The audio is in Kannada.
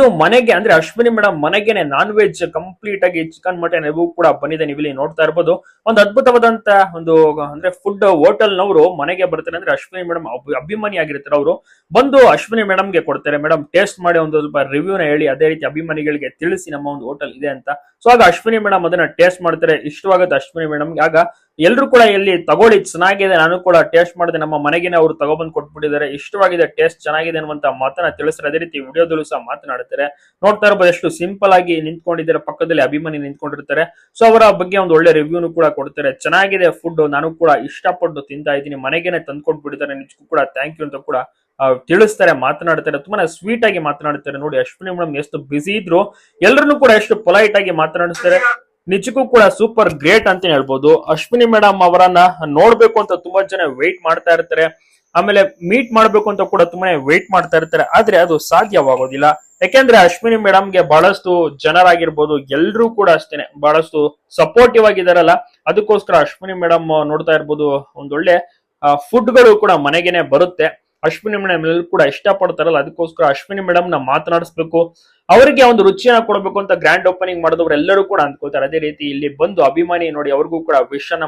ಬಂದು ಮನೆಗೆ, ಅಂದ್ರೆ ಅಶ್ವಿನಿ ಮೇಡಮ್ ಮನೆಗೆನೆ ನಾನ್ ವೆಜ್ ಕಂಪ್ಲೀಟ್ ಆಗಿ ಚಿಕನ್ ಮಟನ್ ಇವು ಕೂಡ ಬಂದಿದೆ ನೀವು ಇಲ್ಲಿ ನೋಡ್ತಾ ಇರ್ಬೋದು. ಒಂದು ಅದ್ಭುತವಾದಂತ ಒಂದು, ಅಂದ್ರೆ ಫುಡ್ ಹೋಟೆಲ್ ನವರು ಮನೆಗೆ ಬರ್ತಾರೆ, ಅಂದ್ರೆ ಅಶ್ವಿನಿ ಮೇಡಮ್ ಅಭಿಮಾನಿ ಆಗಿರ್ತಾರೆ ಅವರು. ಬಂದು ಅಶ್ವಿನಿ ಮೇಡಮ್ಗೆ ಕೊಡ್ತಾರೆ, ಮೇಡಮ್ ಟೇಸ್ಟ್ ಮಾಡಿ ಒಂದು ಸ್ವಲ್ಪ ರಿವ್ಯೂನ ಹೇಳಿ, ಅದೇ ರೀತಿ ಅಭಿಮಾನಿಗಳಿಗೆ ತಿಳಿಸಿ ನಮ್ಮ ಒಂದು ಹೋಟೆಲ್ ಇದೆ ಅಂತ. ಸೊ, ಆಗ ಅಶ್ವಿನಿ ಮೇಡಮ್ ಅದನ್ನ ಟೇಸ್ಟ್ ಮಾಡ್ತಾರೆ, ಇಷ್ಟವಾಗುತ್ತೆ ಅಶ್ವಿನಿ ಮೇಡಮ್ ಆಗ ಎಲ್ರು ಕೂಡ ಇಲ್ಲಿ ತಗೊಳ್ಳಿ, ಚೆನ್ನಾಗಿದೆ, ನಾನು ಕೂಡ ಟೇಸ್ಟ್ ಮಾಡಿದೆ, ನಮ್ಮ ಮನೆಗೇನೆ ಅವರು ತಗೊಬಂದು ಕೊಟ್ಬಿಟ್ಟಿದ್ದಾರೆ. ಇಷ್ಟವಾಗಿದೆ ಟೇಸ್ಟ್ ಚೆನ್ನಾಗಿದೆ ಅನ್ನುವಂತ ಮಾತನ್ನ ತಿಳಿಸ್ತಾರೆ. ಅದೇ ರೀತಿ ವಿಡಿಯೋದಲ್ಲೂ ಸಹ ಮಾತನಾಡ್ತಾರೆ. ನೋಡ್ತಾ ಇರ್ಬೋದು, ಎಷ್ಟು ಸಿಂಪಲ್ ಆಗಿ ನಿಂತ್ಕೊಂಡಿದ್ದಾರೆ, ಪಕ್ಕದಲ್ಲಿ ಅಭಿಮಾನಿ ನಿಂತ್ಕೊಂಡಿರ್ತಾರೆ. ಸೊ ಅವರ ಬಗ್ಗೆ ಒಂದು ಒಳ್ಳೆ ರಿವ್ಯೂನು ಕೂಡ ಕೊಡ್ತಾರೆ. ಚೆನ್ನಾಗಿದೆ ಫುಡ್ ನಾನು ಕೂಡ ಇಷ್ಟಪಟ್ಟು ತಿಂತಾ ಇದ್ದೀನಿ. ಮನೆಗೇನೆ ತಂದ್ ಕೊಟ್ಬಿಟ್ಟಿದ್ದಾರೆ, ನಿಜಕ್ಕೂ ಕೂಡ ಥ್ಯಾಂಕ್ ಯು ಅಂತ ಕೂಡ ತಿಳಿಸ್ತಾರೆ, ಮಾತನಾಡ್ತಾರೆ. ತುಂಬಾ ಸ್ವೀಟ್ ಆಗಿ ಮಾತನಾಡ್ತಾರೆ. ನೋಡಿ, ಅಶ್ವಿನಿ ಮೇಡಮ್ ಎಷ್ಟು ಬಿಸಿ ಇದ್ರು ಎಲ್ಲರನ್ನು ಕೂಡ ಎಷ್ಟು ಪೊಲೈಟ್ ಆಗಿ ಮಾತನಾಡಿಸ್ತಾರೆ. ನಿಜಕ್ಕೂ ಕೂಡ ಸೂಪರ್ ಗ್ರೇಟ್ ಅಂತ ಹೇಳ್ಬೋದು. ಅಶ್ವಿನಿ ಮೇಡಮ್ ಅವರನ್ನ ನೋಡ್ಬೇಕು ಅಂತ ತುಂಬಾ ಜನ ವೆಯ್ಟ್ ಮಾಡ್ತಾ ಇರ್ತಾರೆ. ಆಮೇಲೆ ಮೀಟ್ ಮಾಡ್ಬೇಕು ಅಂತ ಕೂಡ ತುಂಬಾನೇ ವೆಯ್ಟ್ ಮಾಡ್ತಾ ಇರ್ತಾರೆ. ಆದ್ರೆ ಅದು ಸಾಧ್ಯವಾಗೋದಿಲ್ಲ. ಯಾಕೆಂದ್ರೆ ಅಶ್ವಿನಿ ಮೇಡಮ್ಗೆ ಬಹಳಷ್ಟು ಜನರಾಗಿರ್ಬೋದು. ಎಲ್ರೂ ಕೂಡ ಅಷ್ಟೇನೆ. ಬಹಳಷ್ಟು ಸಪೋರ್ಟಿವ್ ಆಗಿದಾರಲ್ಲ. ಅದಕ್ಕೋಸ್ಕರ ಅಶ್ವಿನಿ ಮೇಡಮ್ ನೋಡ್ತಾ ಇರ್ಬೋದು. ಒಂದೊಳ್ಳೆ ಫುಡ್ಗಳು ಕೂಡ ಮನೆಗೇನೆ ಬರುತ್ತೆ. ಅಶ್ವಿನಿ ಮೇಡಮ್ ಎಲ್ಲರೂ ಕೂಡ ಇಷ್ಟಪಡ್ತಾರಲ್ಲ, ಅದಕ್ಕೋಸ್ಕರ ಅಶ್ವಿನಿ ಮೇಡಮ್ನ ಮಾತನಾಡಿಸ್ಬೇಕು. ಅವರಿಗೆ ಒಂದು ರುಚಿಯನ್ನ ಕೊಡಬೇಕು ಅಂತ ಗ್ರ್ಯಾಂಡ್ ಓಪನಿಂಗ್ ಮಾಡಿದವರು ಎಲ್ಲರೂ ಕೂಡ ಅಂದ್ಕೋತಾರೆ ಅದೇ ರೀತಿ ಇಲ್ಲಿ ಬಂದು ಅಭಿಮಾನಿ ನೋಡಿ ಅವ್ರಿಗೂ ಕೂಡ ವಿಶ್ ಅನ್ನ